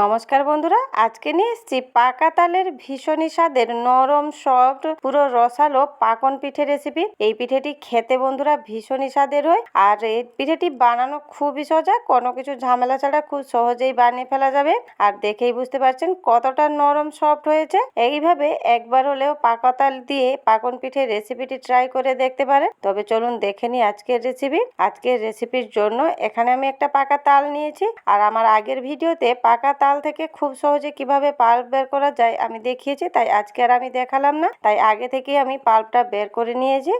নমস্কার বন্ধুরা, আজকে নিয়ে এসেছি পাকা তালের ভীষণই স্বাদের নরম, সফট, পুরো রসালো পাকন পিঠে রেসিপি এই পিঠেটি খেতে বন্ধুরা ভীষণই স্বাদের হয়, আর এই পিঠেটি বানানো খুবই সোজা, কোনো কিছু ঝামেলা ছাড়া খুব সহজেই বানিয়ে ফেলা যাবে। আর দেখেই বুঝতে পারছেন কতটা নরম, সফট হয়েছে। এইভাবে একবার হলেও পাকা তাল দিয়ে পাকন পিঠে রেসিপিটি ট্রাই করে দেখতে পারেন। তবে চলুন দেখে নিই আজকের রেসিপি আজকের রেসিপির জন্য এখানে আমি একটা পাকা তাল নিয়েছি, আর আমার আগের ভিডিওতে পাকা তাল থেকে খুব সহজে কীভাবে পাল্প বের করা যায় আমি দেখিয়েছি, তাই আজকে আর আমি দেখালাম না। তাই আগে থেকেই আমি পাল্পটা বের করে নিয়েছি।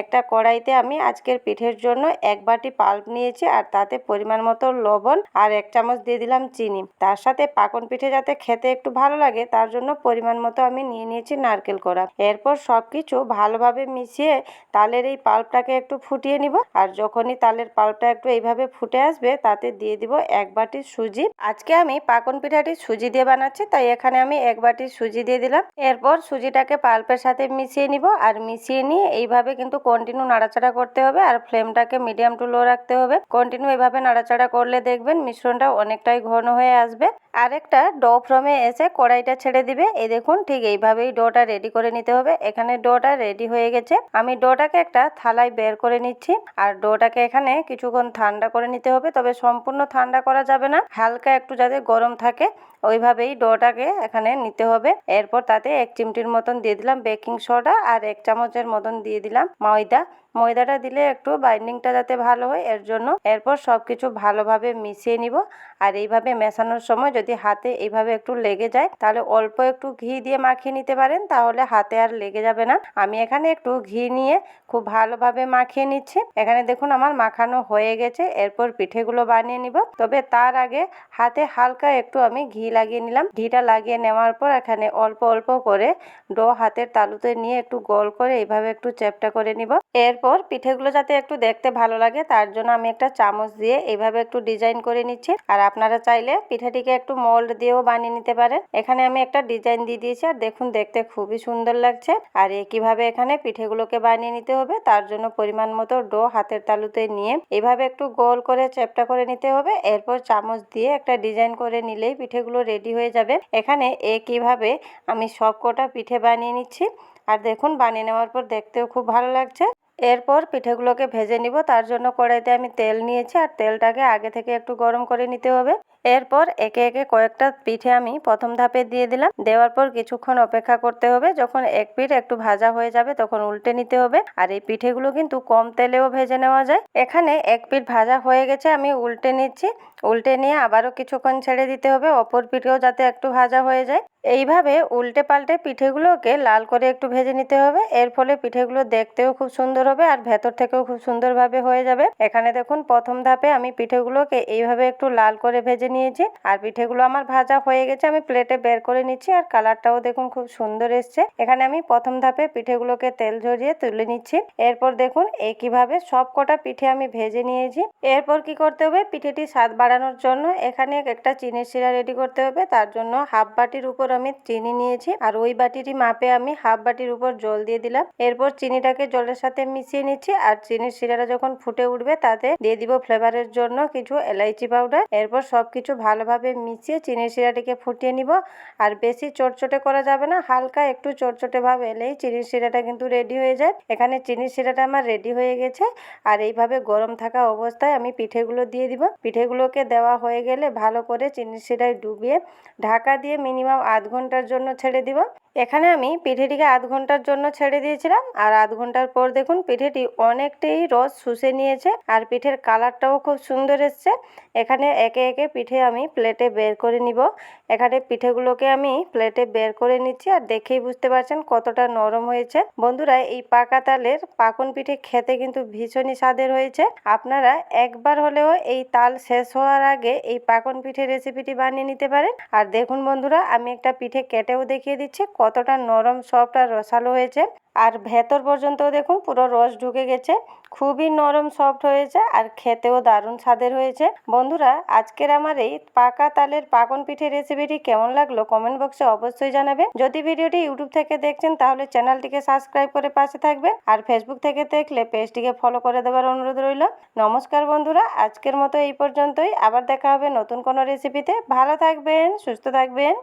একটা কড়াইতে আমি আজকের পিঠের জন্য এক বাটি পাল্প নিয়েছি আর তাতে পরিমাণ মতো লবণ আর এক চামচ দিয়ে দিলাম চিনি। তার সাথে পাকন পিঠে যাতে খেতে একটু ভালো লাগে, তার জন্য পরিমাণ মতো আমি নিয়ে নিয়েছি নারকেল করা। এরপর সব কিছু ভালোভাবে মিশিয়ে তালের এই পাল্পটাকে একটু ফুটিয়ে নিব আর যখনই তালের পাল্পটা একটু এইভাবে ফুটে আসবে, তাতে দিয়ে দিব এক বাটি সুজি। আজকে আমি পাকন পিঠাটি সুজি দিয়ে বানাচ্ছি, তাই এখানে আমি এক বাটি সুজি দিয়ে দিলাম। এরপর সুজিটাকে পাল্পের সাথে মিশিয়ে নিব, আর মিশিয়ে নিয়ে এইভাবে কিন্তু কন্টিনিউ নাড়াচাড়া করতে হবে, আর ফ্লেমটাকে মিডিয়াম টু লো রাখতে হবে। কন্টিনিউ এইভাবে নাড়াচাড়া করলে দেখবেন মিশ্রণটা অনেকটাই ঘন হয়ে আসবে। আরেকটা ডো ফ্রমে এসে কড়াইটা ছেড়ে দিবে। এই দেখুন ঠিক এইভাবেই ডোটা রেডি করে নিতে হবে। এখানে ডোটা রেডি হয়ে গেছে। আমি ডোটাকে একটা থালায় বের করে নিচ্ছি, আর ডোটাকে এখানে কিছুক্ষণ ঠান্ডা করে নিতে হবে, তবে সম্পূর্ণ ঠান্ডা করা যাবে না। হালকা একটু যাতে গরম থাকে ওইভাবেই ডোটাকে এখানে নিতে হবে। এরপর তাতে এক চিমটির মতন দিয়ে দিলাম বেকিং সোডা আর এক চামচের মতন দিয়ে দিলাম ময়দা। ময়দাটা দিলে একটু বাইন্ডিংটা যাতে ভালো হয়, এর জন্য এরপর সব কিছু ভালোভাবে মিশিয়ে নিব। আর এইভাবে মেশানোর সময় যদি হাতে এইভাবে একটু লেগে যায়, তাহলে অল্প একটু ঘি দিয়ে মাখিয়ে নিতে পারেন, তাহলে হাতে আর লেগে যাবে না। আমি এখানে একটু ঘি নিয়ে খুব ভালোভাবে মাখিয়ে নিচ্ছি। এখানে দেখুন আমার মাখানো হয়ে গেছে, এরপর পিঠেগুলো বানিয়ে নিব। তবে তার আগে হাতে হালকা একটু আমি ঘি লাগিয়ে নিলাম। ঘিটা লাগিয়ে নেওয়ার পর এখানে অল্প অল্প করে ডো হাতের তালুতে নিয়ে একটু গোল করে এইভাবে একটু চ্যাপটা করে নিব। এরপর পিঠেগুলো যাতে একটু দেখতে ভালো লাগে তার জন্য আমি একটা চামচ দিয়ে এইভাবে একটু ডিজাইন করে নিচ্ছি। আর আপনারা চাইলে পিঠাটিকে একটু মোল্ড দিয়েও বানিয়ে নিতে পারেন। এখানে আমি একটা ডিজাইন দিয়ে দিয়েছি আর দেখুন দেখতে খুবই সুন্দর লাগছে। আর একইভাবে এখানে পিঠেগুলোকে বানিয়ে নিতে হবে তার জন্য পরিমাণ মতো ডো হাতের তালুতে নিয়ে এভাবে একটু গোল করে চ্যাপটা করে নিতে হবে। এরপর চামচ দিয়ে একটা ডিজাইন করে নিলেই পিঠেগুলো রেডি হয়ে যাবে। এখানে একইভাবে আমি সব কটা পিঠে বানিয়ে নিচ্ছি। আর দেখুন, বানিয়ে নেওয়ার পর দেখতেও খুব ভালো লাগছে। এরপর পিঠেগুলোকে ভেজে নিব। তার জন্য কড়াইতে আমি তেল নিয়েছি। আর তেলটাকে আগে থেকে একটু গরম করে নিতে হবে। এরপর একে একে কয়েকটা পিঠে আমি প্রথম ধাপে দিয়ে দিলাম। দেওয়ার পর কিছুক্ষণ অপেক্ষা করতে হবে। যখন এক পিঠ একটু ভাজা হয়ে যাবে, তখন উল্টে নিতে হবে। আর এই পিঠেগুলো কিন্তু কম তেলেও ভেজে নেওয়া যায়। এখানে এক পিঠ ভাজা হয়ে গেছে, আমি উল্টে নিচ্ছি। উল্টে নিয়ে আবারও কিছুক্ষণ ছেড়ে দিতে হবে। অপর পিঠেও যাতে একটু ভাজা হয়ে যায়। এইভাবে উল্টে পাল্টে পিঠেগুলোকে লাল করে একটু ভেজে নিতে হবে। এর ফলে পিঠেগুলো দেখতেও খুব সুন্দর হবে আর ভেতর থেকেও খুব সুন্দরভাবে হয়ে যাবে। এখানে দেখুন, প্রথম ধাপে আমি পিঠেগুলোকে এইভাবে একটু লাল করে ভেজে নিয়েছি। আর পিঠেগুলো আমার ভাজা হয়ে গেছে, আমি প্লেটে বের করে নিচ্ছি। আর কালারটাও দেখুন খুব সুন্দর এসছে। এখানে আমি প্রথম ধাপে পিঠেগুলোকে তেল ঝরিয়ে তুলে নিচ্ছি। এরপর দেখুন একইভাবে সব কটা পিঠে আমি ভেজে নিয়েছি। এরপর কি করতে হবে? পিঠেটি স্বাদ বাড়ানোর জন্য এখানে একটা চিনির শিরা রেডি করতে হবে। তার জন্য হাফ বাটির উপর আমি চিনি নিয়েছি। আর ওই বাটিটি মাপে আমি হাফ বাটির উপর জল দিয়ে দিলাম। এরপর চিনিটাকে জলের সাথে মিশিয়ে নিচ্ছি। আর চিনির শিরাটা যখন ফুটে উঠবে, তাতে দিয়ে দিব ফ্লেভারের জন্য কিছু এলাইচি পাউডার এরপর সবকিছু ভালোভাবে মিশিয়ে চিনির শিরাটিকে ফুটিয়ে নিব। আর বেশি চটচটে করা যাবে না, হালকা একটু চটচটে ভাব এলেই চিনির শিরাটা কিন্তু রেডি হয়ে যায়। এখানে চিনির শিরাটা আমার রেডি হয়ে গেছে। আর এইভাবে গরম থাকা অবস্থায় আমি পিঠেগুলো দিয়ে দিব। পিঠেগুলোকে দেওয়া হয়ে গেলে ভালো করে চিনির শিরায় ডুবিয়ে ঢাকা দিয়ে মিনিমাম আধ ঘণ্টার জন্য ছেড়ে দিব। এখানে আমি পিঠেটিকে আধ ঘণ্টার জন্য ছেড়ে দিয়েছিলাম। আর আধ ঘণ্টার পর দেখুন পিঠেটি অনেকটাই রস শুষে নিয়েছে। আর পিঠের কালারটাও খুব সুন্দর এসছে। এখানে একে একে পিঠে আমি প্লেটে বের করে নিব। এখানে পিঠেগুলোকে আমি প্লেটে বের করে নিচ্ছি আর দেখেই বুঝতে পারছেন কতটা নরম হয়েছে। বন্ধুরা, এই পাকা তালের পাকন পিঠে খেতে কিন্তু ভীষণই স্বাদের হয়েছে। আপনারা একবার হলেও এই তাল শেষ হওয়ার আগে এই পাকন পিঠে রেসিপিটি বানিয়ে নিতে পারেন। আর দেখুন বন্ধুরা, আমি একটা পিঠে কেটেও দেখিয়ে দিচ্ছি কতটা নরম সফট আর রসালো হয়েছে। আর ভেতর পর্যন্ত দেখুন পুরো রস ঢুকে গেছে। খুবই নরম সফট হয়েছে আর খেতেও দারুণ স্বাদের হয়েছে। বন্ধুরা, আজকের আমার এই পাকা তালের পাকন পিঠে রেসিপিটি কেমন লাগল কমেন্ট বক্সে অবশ্যই জানাবেন। যদি ভিডিওটি ইউটিউব থেকে দেখছেন, তাহলে চ্যানেলটিকে সাবস্ক্রাইব করে পাশে থাকবেন আর ফেসবুক থেকে দেখলে পেজটিকে ফলো করে দেওয়ার অনুরোধ রইল। নমস্কার বন্ধুরা, আজকের মতো এই পর্যন্তই। আবার দেখা হবে নতুন কোনো রেসিপিতে ভালো থাকবেন, সুস্থ থাকবেন।